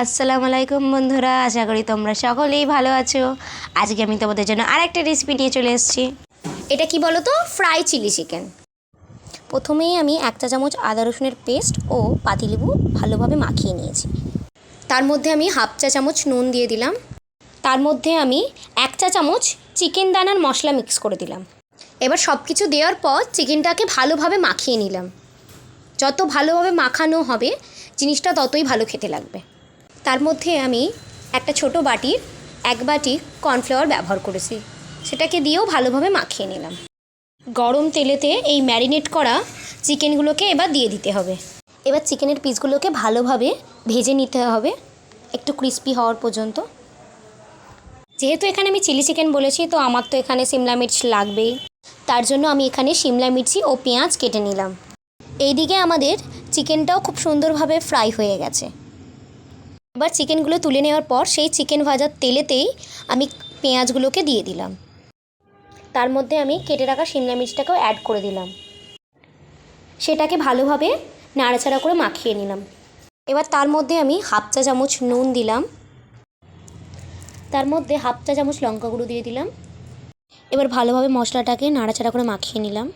আসসালামু আলাইকুম বন্ধুরা, আশা করি তোমরা সকলেই ভালো আছো। আজকে আমি তোমাদের জন্য আরেকটা রেসিপি নিয়ে চলে এসেছি। এটা কি বলো তো? ফ্রাই চিলি চিকেন প্রথমেই আমি এক চা চামচ আদা রসুনের পেস্ট ও পাতিলেবু ভালোভাবে মাখিয়ে নিয়েছি। তার মধ্যে আমি হাফ চা চামচ নুন দিয়ে দিলাম। তার মধ্যে আমি এক চা চামচ চিকেন দানার মশলা মিক্স করে দিলাম। এবার সব কিছু দেওয়ার পর চিকেনটাকে ভালোভাবে মাখিয়ে নিলাম। যত ভালোভাবে মাখানো হবে, জিনিসটা ততই ভালো খেতে লাগবে। তার মধ্যে আমি একটা ছোট বাটির এক বাটি কর্নফ্লাওয়ার ব্যবহার করেছি। সেটাকে দিয়েও ভালোভাবে মাখিয়ে নিলাম। গরম তেলেতে এই ম্যারিনেট করা চিকেনগুলোকে এবার দিয়ে দিতে হবে। এবার চিকেনের পিসগুলোকে ভালোভাবে ভেজে নিতে হবে, একটু ক্রিস্পি হওয়ার পর্যন্ত। যেহেতু এখানে আমি চিলি চিকেন বলেছি, তো আমার তো এখানে সিমলা মির্চ লাগবেই। তার জন্য আমি এখানে সিমলা মির্চি ও পেঁয়াজ কেটে নিলাম। এইদিকে আমাদের চিকেনটাও খুব সুন্দরভাবে ফ্রাই হয়ে গেছে। এবার চিকেনগুলো তুলে নেওয়ার পর সেই চিকেন ভাজার তেলেতেই আমি পেঁয়াজগুলোকে দিয়ে দিলাম। তার মধ্যে আমি কেটে রাখা শিমলা মির্চটাকেও অ্যাড করে দিলাম। সেটাকে ভালোভাবে নাড়াচাড়া করে মাখিয়ে নিলাম। এবার তার মধ্যে আমি হাফ চা চামচ নুন দিলাম। তার মধ্যে হাফ চা চামচ লঙ্কা গুঁড়ো দিয়ে দিলাম। এবার ভালোভাবে মশলাটাকে নাড়াচাড়া করে মাখিয়ে নিলাম।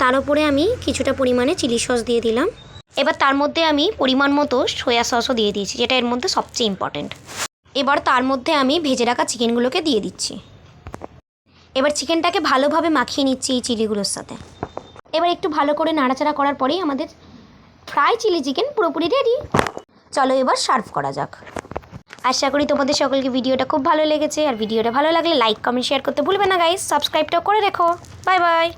তার উপরে আমি কিছুটা পরিমাণে চিলি সস দিয়ে দিলাম। এবার তার মধ্যে আমি পরিমাণ মতো সয়া সসও দিয়ে দিয়েছি, যেটা এর মধ্যে সবচেয়ে ইম্পর্ট্যান্ট এবার তার মধ্যে আমি ভেজে রাখা চিকেনগুলোকে দিয়ে দিচ্ছি। এবার চিকেনটাকে ভালোভাবে মাখিয়ে নিচ্ছি এই চিলিগুলোর সাথে। এবার একটু ভালো করে নাড়াচাড়া করার পরেই আমাদের ফ্রাই চিলি চিকেন পুরোপুরি রেডি চলো এবার সার্ভ করা যাক। আশা করি তোমাদের সকলকে ভিডিওটা খুব ভালো লেগেছে, আর ভিডিওটা ভালো লাগলে লাইক কমেন্ট শেয়ার করতে ভুলবে না গাইস সাবস্ক্রাইবটাও করে রেখো। Bye bye